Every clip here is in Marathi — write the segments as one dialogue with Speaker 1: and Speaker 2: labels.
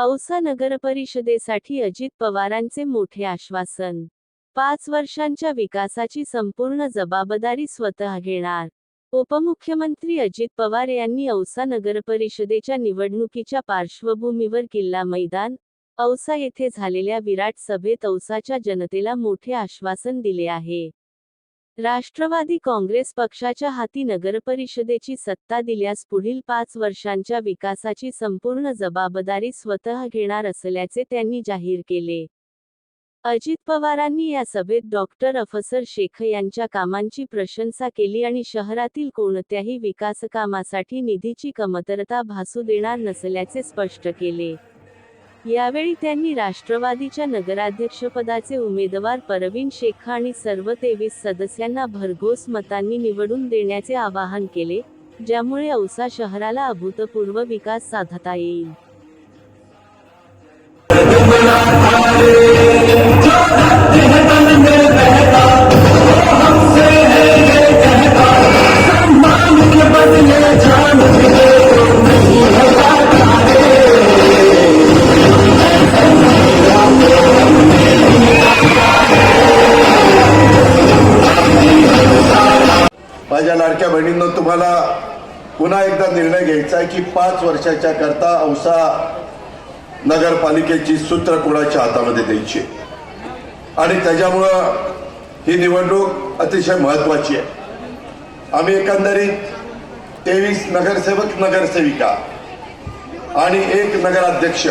Speaker 1: औसा नगरपरिषदेसाठी अजित पवारांचे मोठे आश्वासन. पाच वर्षांच्या विकासाची संपूर्ण जबाबदारी स्वतः घेणार. उपमुख्यमंत्री अजित पवार यांनी औसा नगरपरिषदेच्या निवडणुकीच्या पार्श्वभूमीवर किल्ला मैदान औसा येथे झालेल्या विराट सभेत औसाच्या जनतेला मोठे आश्वासन दिले आहे. राष्ट्रवादी काँग्रेस पक्षाच्या हाती नगरपरिषदेची सत्ता दिल्यास पुढील पाच वर्षांच्या विकासाची संपूर्ण जबाबदारी स्वतः घेणार असल्याचे त्यांनी जाहीर केले. अजित पवारांनी या सभेत डॉक्टर अफसर शेख यांच्या कामांची प्रशंसा केली आणि शहरातील कोणत्याही विकासकामासाठी निधीची कमतरता भासू देणार नसल्याचे स्पष्ट केले. यावेळी त्यांनी राष्ट्रवादीच्या नगराध्यक्षपदाचे उमेदवार परवीन शेख आणि सर्व तेवीस सदस्यांना भरघोस मतांनी निवडून देण्याचे आवाहन केले ज्यामुळे औसा शहराला अभूतपूर्व विकास साधता येईल.
Speaker 2: माझ्या लाडक्या बहिणींनो तुम्हाला पुन्हा एकदा निर्णय घ्यायचा आहे की पाच वर्षाच्या करता औसा नगरपालिकेची सूत्र कोणाच्या हातामध्ये द्यायची आणि त्याच्यामुळं ही निवडणूक अतिशय महत्वाची आहे. आम्ही एकंदरीत तेवीस नगरसेवक नगरसेविका आणि एक नगराध्यक्ष.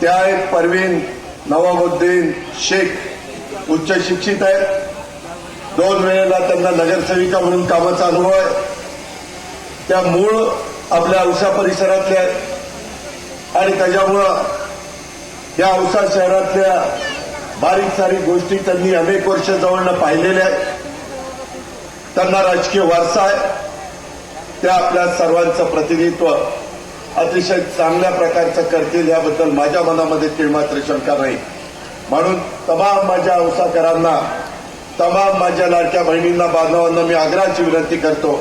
Speaker 2: त्या आहेत परवीन नवाबुद्दीन शेख उच्च शिक्षित आहेत. दोन वेळेला त्यांना नगरसेविका म्हणून कामाचा अनुभव आहे. त्या मूळ आपल्या औसा परिसरातल्या आहेत. आणि त्याच्यामुळं या औसा शहरातल्या बारीक सारीक गोष्टी त्यांनी अनेक वर्ष जवळनं पाहिलेल्या आहेत. त्यांना राजकीय वारसा आहे. त्या आपल्या सर्वांचं प्रतिनिधित्व अतिशय चांगल्या प्रकारचं करतील याबद्दल माझ्या मनामध्ये तिळमात्र शंका नाही. म्हणून तमाम माझ्या औसाकरांना तमाम माझ्या लाडक्या बहिणींना बांधवांना मी आग्रहाची विनंती करतो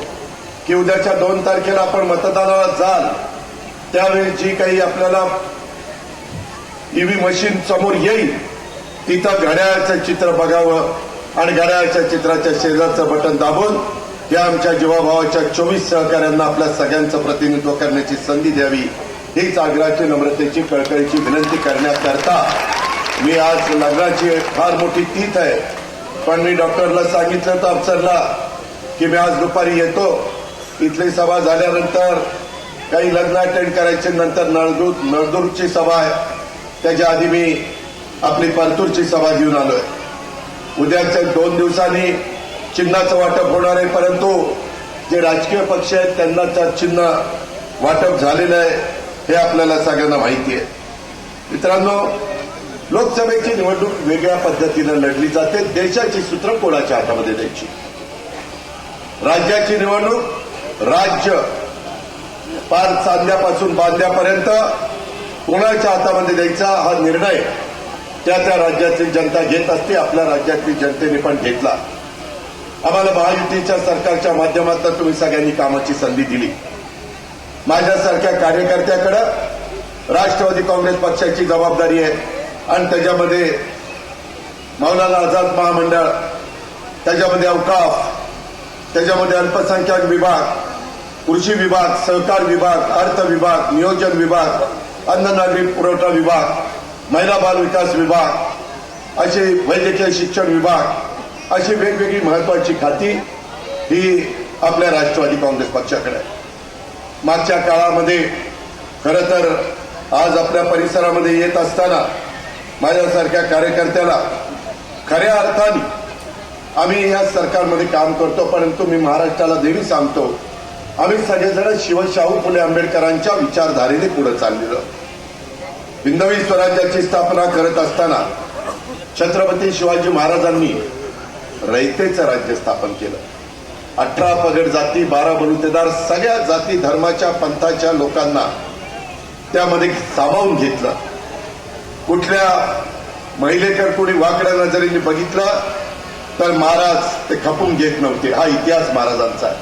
Speaker 2: की उद्याच्या दोन तारखेला आपण मतदानाला जाल त्यावेळी जी काही आपल्याला ईव्ही मशीन समोर येईल तिथं घड्याळाचं चित्र बघावं आणि घड्याळाच्या चित्राच्या शेजारचं बटन दाबून या आमच्या जीवाभावाच्या चोवीस सहकाऱ्यांना आपल्या सगळ्यांचं प्रतिनिधित्व करण्याची संधी द्यावी. हीच आग्रहाची नम्रतेची कळकळीची विनंती करण्याकरता मी आज लग्नाची फार मोठी तीत आहे. पण मी डॉक्टरला सांगितलं तर अफसरला की मी आज दुपारी येतो. इथली सभा झाल्यानंतर काही लग्न अटेंड करायचे नंतर नळदूर नळदूरची सभा आहे. त्याच्या आधी मी आपली परतूरची सभा घेऊन आलोय. उद्याच्या दोन दिवसांनी चिन्हाचं वाटप होणार आहे परंतु जे राजकीय पक्ष आहेत त्यांना त्या चिन्ह वाटप झालेलं आहे हे आपल्याला सगळ्यांना माहिती आहे. मित्रांनो लोकसभेची निवडणूक वेगळ्या पद्धतीनं लढली जाते. देशाची सूत्र कोणाच्या हातामध्ये द्यायची? राज्याची निवडणूक राज्य पार चांदल्यापासून बांधल्यापर्यंत कोणाच्या हातामध्ये द्यायचा हा निर्णय त्या त्या राज्यातील जनता घेत असते. आपल्या राज्यातील जनतेने पण घेतला. आम्हाला महायुतीच्या सरकारच्या माध्यमातून तुम्ही सगळ्यांनी कामाची संधी दिली. माझ्यासारख्या कार्यकर्त्याकडं राष्ट्रवादी काँग्रेस पक्षाची जबाबदारी आहे. आणि त्याच्यामध्ये मौलाना आझाद महामंडळ त्याच्यामध्ये अवकाफ त्याच्यामध्ये अल्पसंख्याक विभाग कृषी विभाग सहकार विभाग अर्थ विभाग नियोजन विभाग अन्न पुरवठा विभाग महिला बाल विकास विभाग असे वैद्यकीय शिक्षण विभाग अशी वेगवेगळी महत्वाची खाती ही आपल्या राष्ट्रवादी काँग्रेस पक्षाकडे आहे मागच्या काळामध्ये खरं तर आज आपल्या परिसरामध्ये येत असताना माझ्यासारख्या कार्यकर्त्याला खऱ्या अर्थाने आम्ही या सरकारमध्ये काम करतो परंतु मी महाराष्ट्राला देवी सांगतो आम्ही सगळेजण शिवशाहू फुले आंबेडकरांच्या विचारधारेने पुढे चाललेलो. हिंदवी स्वराज्याची स्थापना करत असताना छत्रपती शिवाजी महाराजांनी रयतेचं राज्य स्थापन केलं. अठरा पगड जाती बारा बलुतेदार सगळ्या जाती धर्माच्या पंथाच्या लोकांना त्यामध्ये सामावून घेतलं. कुठल्या महिलेकर कोणी वाकड्या मी बघितलं तर महाराज ते खपून घेत नव्हते. हा इतिहास महाराजांचा आहे.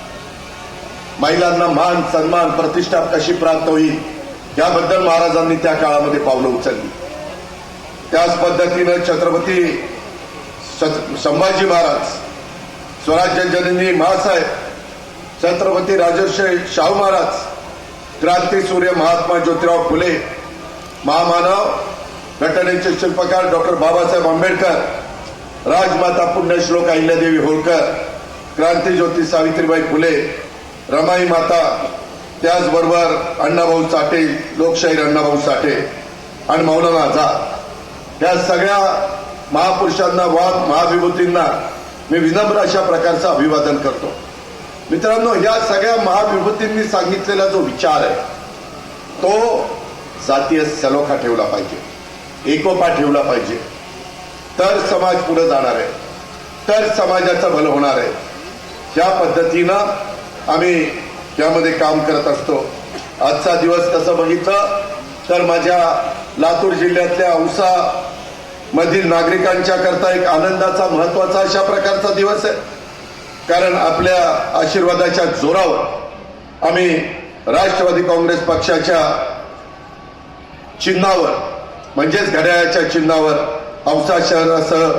Speaker 2: महिलांना मान सन्मान प्रतिष्ठा कशी प्राप्त होईल याबद्दल महाराजांनी त्या काळामध्ये पावलं उचलली. त्याच पद्धतीनं छत्रपती संभाजी महाराज स्वराज्य जननी महासाहेब छत्रपती राजर्षी शाहू महाराज क्रांती सूर्य महात्मा ज्योतिराव फुले महामानव घटनेचे शिल्पकार डॉक्टर बाबासाहेब आंबेडकर राजमाता पुण्यश्लोक अहिल्यादेवी होळकर क्रांतीज्योती सावित्रीबाई फुले रमाई माता त्याचबरोबर अण्णाभाऊ साठे लोकशाहीर अण्णाभाऊ साठे आणि मौलाना आझाद. या सगळ्या महापुरुषांना वा महाविभूतींना मी विनम्र अशा प्रकारचं अभिवादन करतो. मित्रांनो या सगळ्या महाविभूतींनी सांगितलेला जो विचार आहे तो जातीय सलोखा ठेवला पाहिजे. एकोपा ठेवला पाहिजे. तर समाज पुढे जाणार आहे. तर समाजाचं भलं होणार आहे. या पद्धतीनं आम्ही यामध्ये काम करत असतो. आजचा दिवस कसं बघितलं? तर माझ्या लातूर जिल्ह्यातल्या औसा मधील नागरिकांच्या करता एक आनंदाचा महत्त्वाचा अशा प्रकारचा दिवस आहे. कारण आपल्या आशीर्वादाच्या जोरावर आम्ही राष्ट्रवादी काँग्रेस पक्षाच्या चिन्हावर म्हणजेच घड्याळाच्या चिन्हावर औसा शहरासह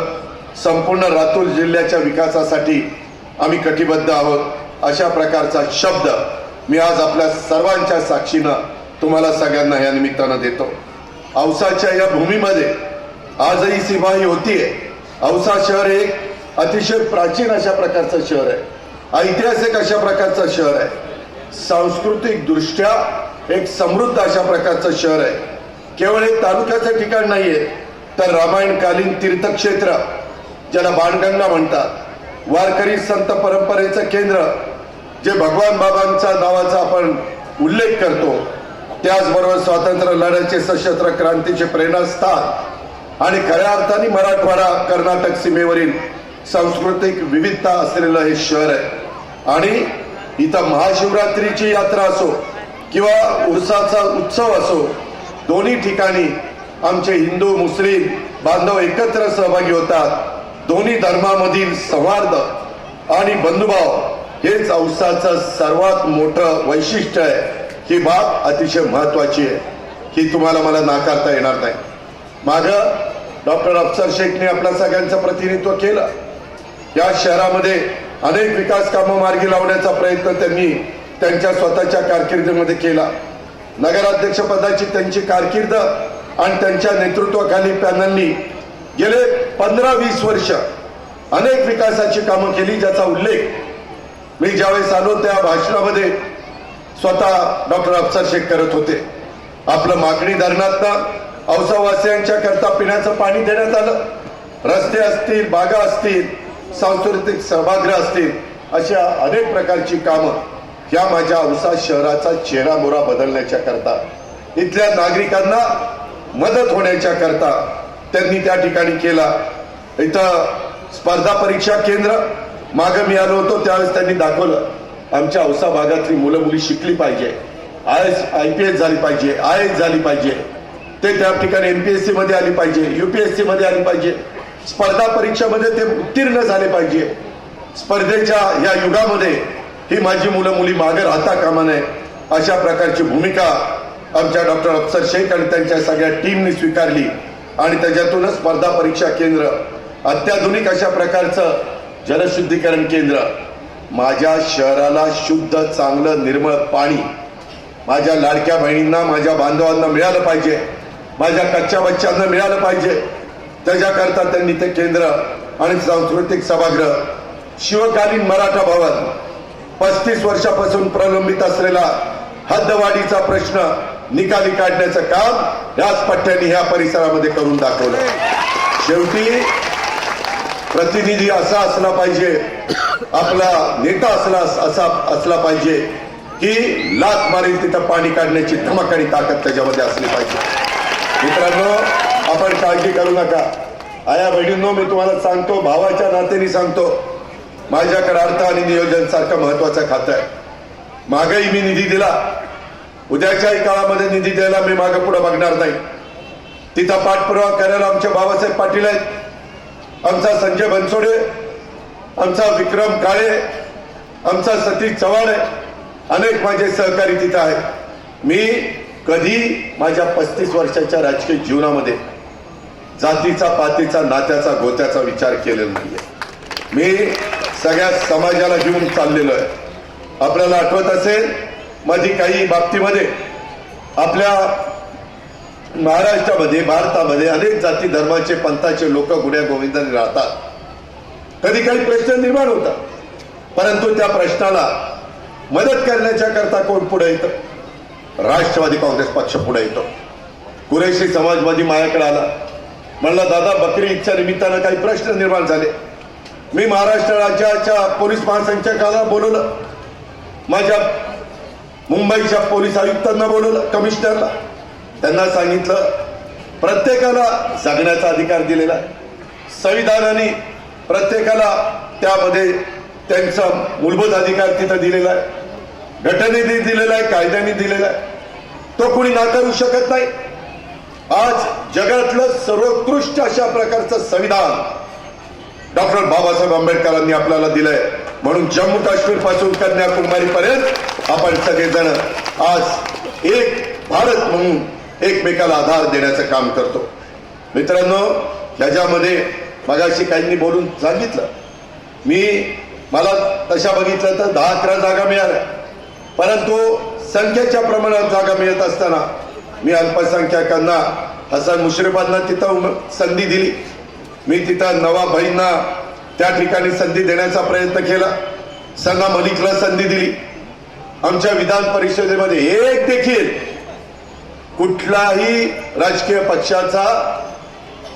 Speaker 2: संपूर्ण लातूर जिल्ह्याच्या विकासासाठी आम्ही कटिबद्ध आहोत. अशा प्रकारचा शब्द मी आज आपल्या सर्वांच्या साक्षीनं तुम्हाला सगळ्यांना या निमित्तानं देतो. औसाच्या या भूमीमध्ये आजही सीमाही होतीये. औसा शहर एक अतिशय प्राचीन अशा प्रकारचं शहर आहे. ऐतिहासिक अशा प्रकारचं शहर आहे. सांस्कृतिक दृष्ट्या एक समृद्ध अशा प्रकारचं शहर आहे. केवळ एक तालुक्याचं ठिकाण नाहीये तर रामायणकालीन तीर्थक्षेत्र ज्याला बाणगंगा म्हणतात. वारकरी संत परंपरेचं केंद्र जे भगवान बाबांचा नावाचा आपण उल्लेख करतो त्याचबरोबर स्वातंत्र्य लढ्याचे सशस्त्र क्रांतीचे प्रेरणास्थान आणि खऱ्या अर्थाने मराठवाडा कर्नाटक सीमेवरील सांस्कृतिक विविधता असलेलं हे शहर आहे. आणि इथं महाशिवरात्रीची यात्रा असो किंवा उर्साचा उत्सव असो दोन्ही ठिकाणी आमचे हिंदू मुस्लिम बांधव एकत्र सहभागी होतात. दोन्ही धर्मामधील संवाद आणि बंधुभाव हेच औसाचं सर्वात मोठं वैशिष्ट्य आहे. ही बाब अतिशय महत्वाची आहे. ही तुम्हाला मला नाकारता येणार नाही. माग डॉक्टर अफसर शेखने आपल्या सगळ्यांचं प्रतिनिधित्व केलं. या शहरामध्ये अनेक विकास कामं मार्गी लावण्याचा प्रयत्न त्यांनी त्यांच्या स्वतःच्या कारकिर्दीमध्ये केला. नगराध्यक्षपदाची त्यांची कारकीर्द आणि त्यांच्या नेतृत्वाखाली पॅनलनी गेले पंधरा वीस वर्ष अनेक विकासाची कामं केली ज्याचा उल्लेख मी ज्यावेळेस आलो त्या भाषणामध्ये स्वतः डॉक्टर अफसर शेख करत होते. आपलं मागणी धरणातनं औसावासियांच्या करता पिण्याचं पाणी देण्यात आलं. रस्ते असतील बागा असतील सांस्कृतिक सभागृह असतील अशा अनेक प्रकारची कामं या माझ्या औसा शहराचा चेहरा मोरा बदलण्याच्या करता इथल्या नागरिकांना मदत होण्याच्या करता त्यांनी त्या ठिकाणी केला. इथं स्पर्धा परीक्षा केंद्र मागं मी आलो होतो त्यावेळेस त्यांनी दाखवलं आमच्या औसा भागातली मुलं मुली शिकली पाहिजे. I S I P S झाली पाहिजे आय एस झाली पाहिजे. ते त्या ठिकाणी एम पी एस सी मध्ये आली पाहिजे युपीएससी मध्ये आली पाहिजे. स्पर्धा परीक्षामध्ये ते उत्तीर्ण झाले पाहिजे. स्पर्धेच्या या युगामध्ये ही माझी मुलं मुली मागे राहता कामा नये अशा प्रकारची भूमिका आमच्या डॉक्टर अफसर शेख आणि त्यांच्या सगळ्या टीमने स्वीकारली आणि त्याच्यातूनच स्पर्धा परीक्षा केंद्र अत्याधुनिक अशा प्रकारचं जलशुद्धीकरण केंद्र माझ्या शहराला शुद्ध चांगलं निर्मळ पाणी माझ्या लाडक्या बहिणींना माझ्या बांधवांना मिळालं पाहिजे माझ्या कच्च्या बच्च्यांना मिळालं पाहिजे. त्याच्याकरता त्यांनी ते केंद्र आणि सांस्कृतिक सभागृह शिवकालीन मराठा भवन पस्तीस वर्षापासून प्रलंबित असलेला हद्दवाढीचा प्रश्न निकाली काढण्याचं काम याच ह्या परिसरामध्ये करून दाखवलं. शेवटी प्रतिनिधी असा असला पाहिजे आपला नेता असला असा असला पाहिजे की लात मारेल तिथं पाणी काढण्याची धमक आणि ताकद त्याच्यामध्ये असली पाहिजे. मित्रांनो आपण काळजी करू नका. आया बहिणींनो मी तुम्हाला सांगतो भावाच्या नात्याने सांगतो माझ्याकडे अर्थ आणि नियोजन सारखं महत्वाचं खातं आहे. मागही मी निधी दिला. उद्याच्याही काळामध्ये निधी द्यायला मी मागे पुढे बघणार नाही. तिथं पाठपुरावा करायला आमचे बाबासाहेब पाटील आहेत. आमचा संजय बनसोडे आमचा विक्रम काळे आमचा सतीश चव्हाण आहे. अनेक माझे सहकारी तिथं आहेत. मी कधी माझ्या पस्तीस वर्षाच्या राजकीय जीवनामध्ये जातीचा पातीचा नात्याचा गोत्याचा विचार केलेला नाहीये. मी सगळ्या समाजाला घेऊन चाललेलो आहे. आपल्याला आठवत असेल माझी काही बाबतीमध्ये आपल्या महाराष्ट्रामध्ये भारतामध्ये अनेक जाती धर्माचे पंथाचे लोक गुण्या गोविंदाने राहतात. कधी काही प्रश्न निर्माण होतात. परंतु त्या प्रश्नाला मदत करण्याच्या करता कोण पुढे येतं? राष्ट्रवादी काँग्रेस पक्ष पुढे येतो. कुरेशी समाजवादी माझ्याकडे आला. म्हणला दादा बकरी ईदच्या निमित्तानं काही प्रश्न निर्माण झाले. मी महाराष्ट्र राज्याच्या पोलीस महासंचालकाला बोलवलं. माझ्या मुंबईच्या पोलीस आयुक्तांना बोलवलं कमिशनरला. त्यांना सांगितलं प्रत्येकाला जगण्याचा अधिकार दिलेला आहे. संविधानाने प्रत्येकाला त्यामध्ये त्यांचा मूलभूत अधिकार तिथं दिलेला आहे. घटनेने दिलेला आहे कायद्याने दिलेला आहे. तो कोणी नाकारू शकत नाही. आज जगातलं सर्वोत्कृष्ट अशा प्रकारचं संविधान डॉक्टर बाबासाहेब आंबेडकरांनी आपल्याला दिलंय. म्हणून जम्मू काश्मीरपासून कन्याकुमारी पर्यंत आपण सगळेजण आज एक भारत म्हणून एकमेकाला आधार देण्याचं काम करतो. मित्रांनो ह्याच्यामध्ये मगाशी काहींनी बोलून सांगितलं. मी मला तशा बघितलं तर दहा अकरा जागा मिळाल्या. परंतु संख्येच्या प्रमाणात जागा मिळत असताना मी अल्पसंख्याकांना हसन मुश्रीफांना तिथं संधी दिली. मी तिथं नवाबाईंना त्या ठिकाणी संधी देण्याचा प्रयत्न केला. संगा मलिकला संधी दिली. आमच्या विधान परिषदेमध्ये एक देखील कुठलाही राजकीय पक्षाचा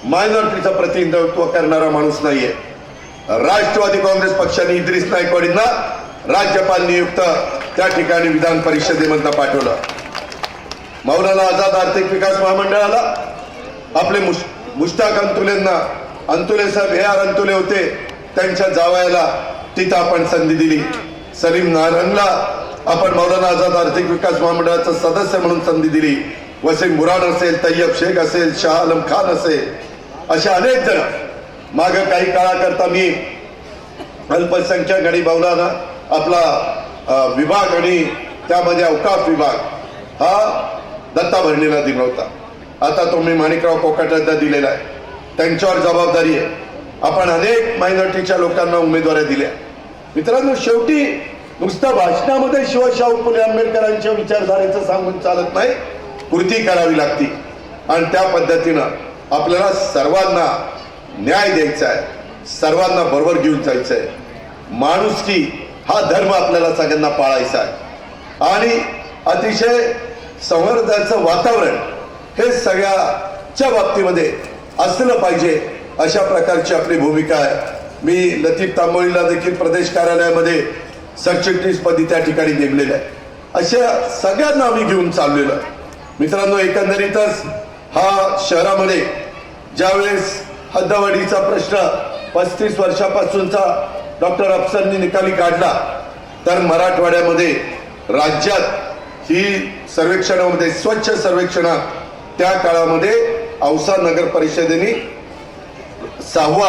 Speaker 2: मायनॉरिटीचं प्रतिनिधित्व करणारा माणूस नाहीये. राष्ट्रवादी काँग्रेस पक्षाने इद्रिस नायकवाडींना राज्यपाल नियुक्त त्या ठिकाणी विधान परिषदेमधनं पाठवलं. मौलाना आझाद आर्थिक विकास महामंडळाला आपले मुश- मुश्ताक अंतुलेंना अंतुले साहेब हे आर अंतुले होते. त्यांच्या जावयाला तिथं आपण संधी दिली. सलीम नारंगला आपण मौलाना आझाद आर्थिक विकास महामंडळाचं सदस्य म्हणून संधी दिली. वसीम मुराद असेल तय्यब शेख असेल शाह आलम खान असेल. अशा अनेक जण. माग काही काळाकरता मी अल्पसंख्याक आणि मौलाना आपला विभाग आणि त्यामध्ये अवकाश विभाग हा दत्ता भरणीला दिला होता. आता तो मी माणिकराव कोकाटांना दिलेला आहे. त्यांच्यावर जबाबदारी आहे. आपण अनेक मायनॉरिटीच्या लोकांना उमेदवाऱ्या दिल्या. मित्रांनो शेवटी नुसतं भाषणामध्ये शिवशाहू फुले आंबेडकरांच्या विचारधारेचं सांगून चालत नाही. कृती करावी लागती. आणि त्या पद्धतीनं आपल्याला सर्वांना न्याय द्यायचा आहे. सर्वांना बरोबर घेऊन जायचं आहे. माणुसकी हा धर्म आपल्याला सगळ्यांना पाळायचा आहे. आणि अतिशय संवर्धनाचं वातावरण हे सगळ्याच्या बाबतीमध्ये असलं पाहिजे अशा प्रकारची आपली भूमिका आहे. मी लतीफ तांबोळीला देखील प्रदेश कार्यालयामध्ये सरचिटणीसपदी त्या ठिकाणी नेमलेल्या आहे. अशा सगळ्यांना आम्ही घेऊन चाललेलो मित्रांनो एकंदरीतच हा शहरामध्ये ज्यावेळेस हद्दवाढीचा प्रश्न पस्तीस वर्षापासूनचा डॉक्टर अफसरनी निकाली काढला तर मराठवाड्यामध्ये राज्यात ही सर्वेक्षणामध्ये स्वच्छ सर्वेक्षणा त्या काळामध्ये औसा नगर परिषदेने सहावा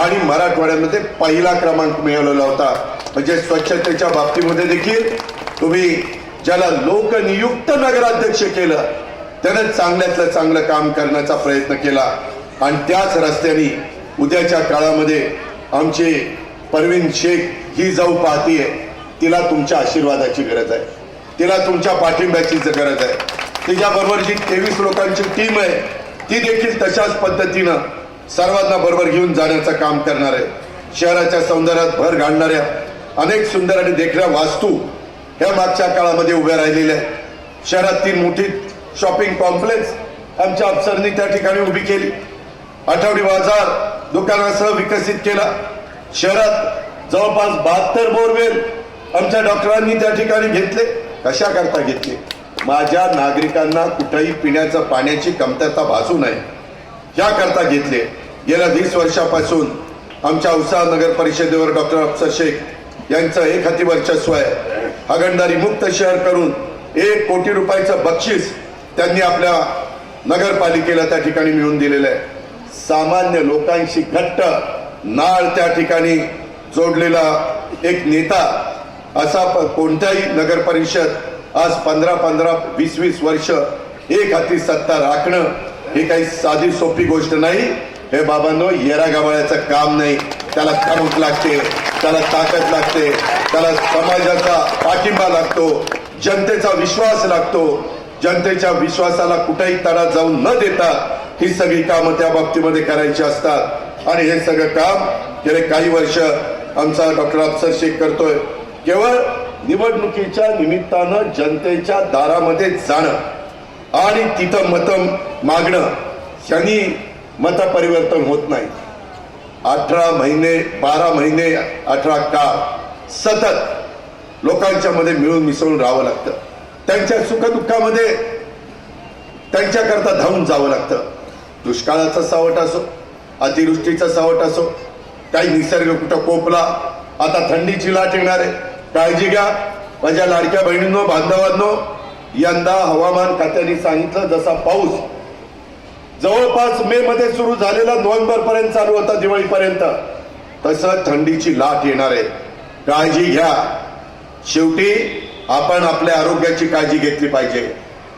Speaker 2: आणि मराठवाड्यामध्ये पहिला क्रमांक मिळवलेला होता. म्हणजे स्वच्छतेच्या बाबतीमध्ये देखील तुम्ही ज्याला लोकनियुक्त नगराध्यक्ष केलं त्यानं चांगल्यातलं चांगलं काम करण्याचा प्रयत्न केला. आणि त्याच रस्त्याने उद्याच्या काळामध्ये आमचे परवीन शेख ही जाऊ पाहतीये तिला तुमच्या आशीर्वादाची गरज आहे. तिला तुमच्या पाठिंब्याची गरज आहे. तिच्याबरोबर जी तेवीस लोकांची टीम आहे ती देखील तशाच पद्धतीनं सर्वांना बरोबर घेऊन जाण्याचं काम करणार आहे. शहराच्या सौंदर्यात भर घालणाऱ्या अनेक सुंदर आणि देखण्या वास्तू ह्या मागच्या काळामध्ये उभ्या राहिलेल्या आहेत. शहरात तीन मोठी शॉपिंग कॉम्प्लेक्स आमच्या अफसरनी त्या ठिकाणी उभी केली. आठवडी बाजार दुकानासह विकसित केला. शहरात जवळपास बहात्तर बोरवेल आमच्या डॉक्टरांनी त्या ठिकाणी घेतले. कशा करता घेतले? माझ्या नागरिकांना कुठेही पिण्याचं पाण्याची कमतरता भासू नये. याकरता घेतले. गेल्या वीस वर्षापासून आमच्या औसा नगर परिषदेवर डॉक्टर अफसर शेख यांचं एक हाती वर्चस्व आहे. हगणदारी मुक्त शहर करून एक कोटी रुपयाचं बक्षीस त्यांनी आपल्या नगरपालिकेला त्या ठिकाणी मिळवून दिलेलं आहे. सामान्य लोकांशी घट्ट नाळ त्या ठिकाणी जोडलेला एक नेता असा कोणत्याही नगर परिषद आज पंधरा पंधरा वीस वीस वर्ष एक हाती सत्ता राखणं ही काही साधी सोपी गोष्ट नाही. हे बाबांनो येरा गावाळ्याचं काम नाही. त्याला कणूक लागते त्याला ताकद लागते त्याला समाजाचा पाठिंबा लागतो जनतेचा विश्वास लागतो. जनतेच्या विश्वासाला कुठेही तडा जाऊन न देता ही सगळी कामं त्या बाबतीमध्ये करायची असतात. आणि हे सगळं काम गेले काही वर्ष आमचा डॉक्टर अफसर शेख करतोय. केवळ निवडणुकीच्या निमित्तानं जनतेच्या दारामध्ये जाणं आणि तिथं मतं मागणं यांनी मतपरिवर्तन होत नाही. अठरा महिने बारा महिने अठरा काळ सतत लोकांच्या मध्ये मिळून मिसळून राहावं लागतं. त्यांच्या सुखदुःखामध्ये त्यांच्याकरता धावून जावं लागतं. दुष्काळाचा सावट असो अतिवृष्टीचा सावट असो काही निसर्ग कुठं कोपला आता थंडीची लाट येणार आहे. काळजी घ्या. माझ्या लाडक्या बहिणींनो बांधवांनो यंदा हवामान खात्याने सांगितलं जसा पाऊस जवळपास मे मध्ये सुरू झालेला नोव्हेंबर पर्यंत चालू होता दिवाळीपर्यंत तसं थंडीची लाट येणार आहे. काळजी घ्या. शेवटी आपण आपल्या आरोग्याची काळजी घेतली पाहिजे.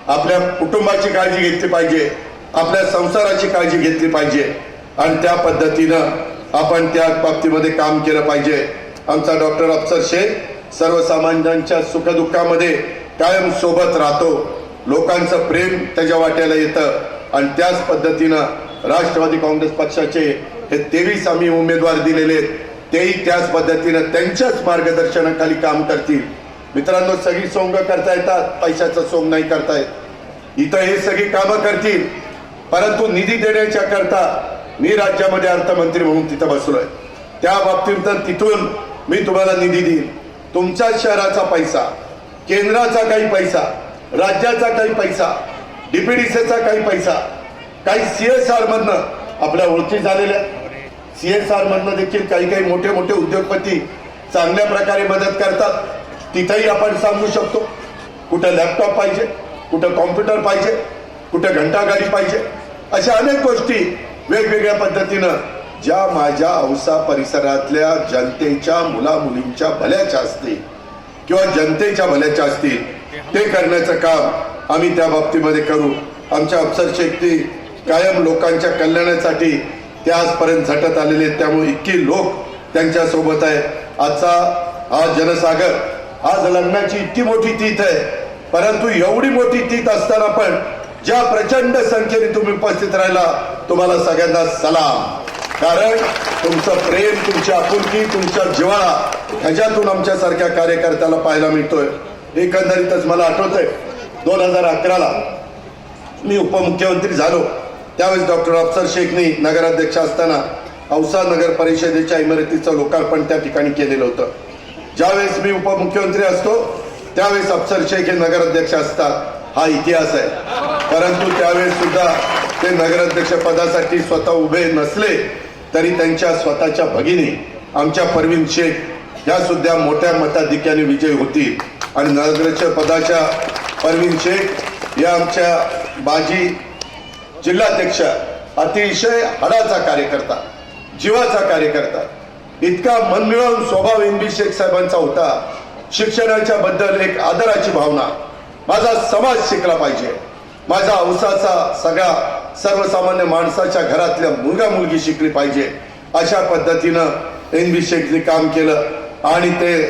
Speaker 2: आपल्या कुटुंबाची काळजी घेतली पाहिजे. आपल्या संसाराची काळजी घेतली पाहिजे. आणि त्या पद्धतीनं आपण त्या बाबतीमध्ये काम केलं पाहिजे. आमचा डॉक्टर अफसर शेख सर्वसामान्यांच्या सुखदुःखामध्ये कायम सोबत राहतो. लोकांचं प्रेम त्याच्या वाट्याला येतं. आणि त्याच पद्धतीनं राष्ट्रवादी काँग्रेस पक्षाचे हे तेवीस आम्ही उमेदवार दिलेले आहेत. तेही त्याच पद्धतीनं त्यांच्याच मार्गदर्शनाखाली काम करतील. मित्रांनो सगळी सोंग करता येतात पैशाचं सोंग नाही करता येत. इथं हे सगळी कामं करतील. परंतु निधी देण्याच्या करता मी राज्यामध्ये अर्थमंत्री म्हणून तिथं बसलोय. त्या बाबतीत तर तिथून मी तुम्हाला निधी देईन. तुमच्या शहराचा पैसा केंद्राचा काही पैसा राज्याचा काही पैसा डीपीडीसीचा काही पैसा काही सी एस आरमधनं आपल्या ओळखी झालेल्या सी एस आरमधनं देखील काही काही मोठे मोठे उद्योगपती चांगल्या प्रकारे मदत करतात तिथंही आपण सांगू शकतो. कुठं लॅपटॉप पाहिजे कुठं कॉम्प्युटर पाहिजे कुठं घंटागाडी पाहिजे अशा अनेक गोष्टी वेगवेगळ्या पद्धतीनं ज्या माझ्या औसा परिसरातल्या जनतेच्या मुला मुलींच्या भल्याच्या असतील किंवा जनतेच्या भल्याच्या असतील ते करण्याचं काम आम्ही त्या बाबतीमध्ये करू. आमच्या अफसर शेखती कायम लोकांच्या कल्याणासाठी ते आजपर्यंत झटत आलेले आहेत. त्यामुळे इतकी लोक त्यांच्यासोबत आहे आजचा हा जनसागर आज लग्नाची इतकी मोठी तीथ आहे. परंतु एवढी मोठी तीत असताना पण ज्या प्रचंड संख्येने तुम्ही उपस्थित राहिला तुम्हाला सगळ्यांना सलाम. कारण तुमचं प्रेम तुमची आपुलकी तुमचा जिव्हाळा ह्याच्यातून आमच्यासारख्या कार्यकर्त्याला पाहायला मिळतोय. एकंदरीतच मला आठवतंय दोन हजार अकराला मी उपमुख्यमंत्री झालो. त्यावेळेस डॉक्टर अफसर शेखनी नगराध्यक्ष असताना औसा नगर परिषदेच्या इमारतीचं लोकार्पण त्या ठिकाणी केलेलं होतं. ज्यावेळेस मी उपमुख्यमंत्री असतो त्यावेळेस अफसर शेख हे नगराध्यक्ष असतात. हा इतिहास आहे. परंतु त्यावेळेस सुद्धा ते नगराध्यक्ष पदासाठी स्वतः उभे नसले तरी त्यांच्या स्वतःच्या भगिनी आमच्या परवीन शेख या सुद्धा मोठ्या मताधिक्याने विजयी होतील. आणि नगराध्यक्ष पदाच्या परवीन शेख या आमच्या बाजी जिल्हाध्यक्ष अतिशय हाडाचा कार्यकर्ता जीवाचा कार्यकर्ता. इतका मनमिळवून स्वभाव एन बी शेख साहेबांचा होता. शिक्षणाच्या बद्दल एक आदराची भावना माझा समाज शिकला पाहिजे. माझा औसाचा सगळा सर्वसामान्य माणसाच्या घरातल्या मुलगा मुलगी शिकली पाहिजे. अशा पद्धतीनं एन बी शेखने काम केलं. आणि ते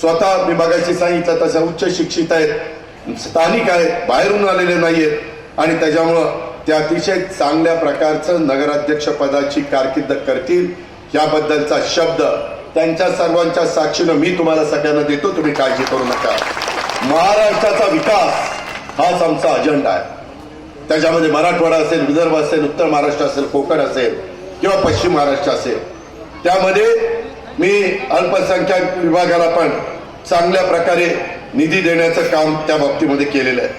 Speaker 2: स्वतः विभागाशी सांगितलं तसं उच्च शिक्षित आहेत स्थानिक आहेत बाहेरून आलेले नाहीयेत. आणि त्याच्यामुळं ते अतिशय चांगल्या प्रकारचं नगराध्यक्ष पदाची कारकिर्द करतील याबद्दलचा शब्द त्यांच्या सर्वांच्या साक्षीनं मी तुम्हाला सगळ्यांना देतो. तुम्ही काळजी करू नका. महाराष्ट्राचा विकास हाच आमचा अजेंडा आहे. त्याच्यामध्ये मराठवाडा असेल विदर्भ असेल उत्तर महाराष्ट्र असेल कोकण असेल किंवा पश्चिम महाराष्ट्र असेल. त्यामध्ये मी अल्पसंख्याक विभागाला पण चांगल्या प्रकारे निधी देण्याचं काम त्या बाबतीमध्ये केलेलं आहे.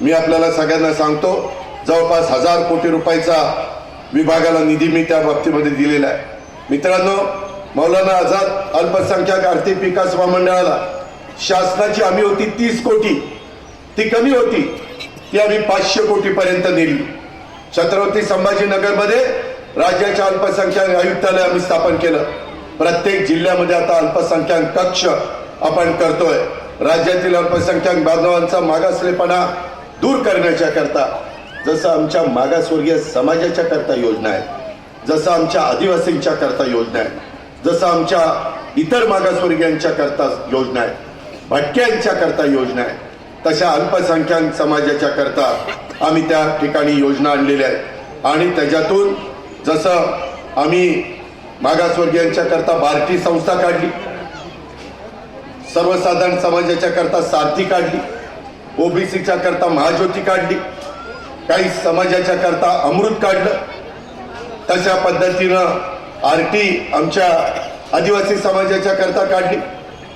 Speaker 2: मी आपल्याला सगळ्यांना सांगतो जवळपास हजार कोटी रुपयाचा विभागाला निधी मी त्या बाबतीमध्ये दिलेला आहे. मित्रांनो मौलाना आझाद अल्पसंख्याक आर्थिक विकास महामंडळाला शासनाची हमी होती तीस कोटी. ती कमी होती. ती आम्ही पाचशे कोटी पर्यंत नेली. छत्रपती संभाजीनगरमध्ये राज्याच्या अल्पसंख्याक आयुक्तालय आम्ही स्थापन केलं. प्रत्येक जिल्ह्यामध्ये आता अल्पसंख्याक कक्ष आपण करतोय. राज्यातील अल्पसंख्याक बांधवांचा मागासलेपणा दूर करण्याच्या करता जसं आमच्या मागासवर्गीय समाजाच्या करता योजना आहेत जसं आमच्या आदिवासींच्या करता योजना आहेत जसं आमच्या इतर मागासवर्गीयांच्या करता योजना आहेत भटक्यांच्या करता योजना आहेत. तशा अल्पसंख्याक समाजाच्या करता आम्ही त्या ठिकाणी योजना आणलेल्या आहेत. आणि त्याच्यातून जसं आम्ही मागासवर्गीयांच्या करता बार्टी संस्था काढली सर्वसाधारण समाजाच्या करता सारथी काढली ओबीसीच्या करता महाज्योती काढली काही समाजाच्या करता अमृत काढलं. तशा पद्धतीनं आर टी आमच्या आदिवासी समाजाच्या करता काढली.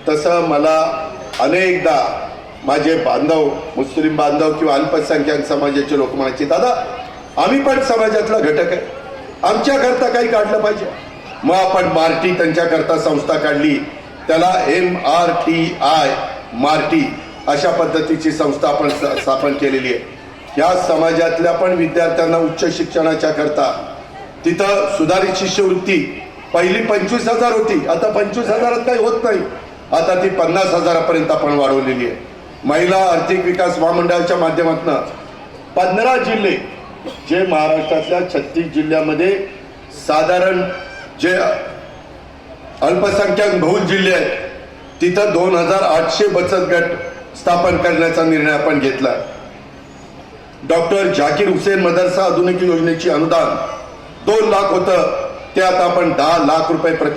Speaker 2: तसं मला अनेकदा माझे बांधव मुस्लिम बांधव किंवा अल्पसंख्याक समाजाचे लोक म्हणायचे दादा आम्ही पण समाजातला घटक आहे. आमच्याकरता काही काढलं पाहिजे. मग आपण मार्टी त्यांच्याकरता संस्था काढली. त्याला M R T I MARTI अशा पद्धतीची संस्था आपण स्थापन केलेली आहे. या समाजातल्या पण विद्यार्थ्यांना उच्च शिक्षणाच्या करता तिथं सुधारित शिष्यवृत्ती पहिली पंचवीस हजार होती. आता पंचवीस हजारात काही होत नाही. आता ती पन्नास हजारापर्यंत आपण वाढवलेली आहे. महिला आर्थिक विकास महामंडळाच्या माध्यमातून पंधरा जिल्हे जे महाराष्ट्रातल्या छत्तीस जिल्ह्यामध्ये साधारण जे अल्पसंख्याक बहुल जिल्हे आहेत तिथं दोन हजार आठशे बचत गट स्थापन करण्याचा निर्णय आपण घेतला. डॉक्टर झाकीर हुसेन मदरसा आधुनिक योजनेची अनुदान दोन लाख होतं ते आता आपण दहा लाख रुपये प्रति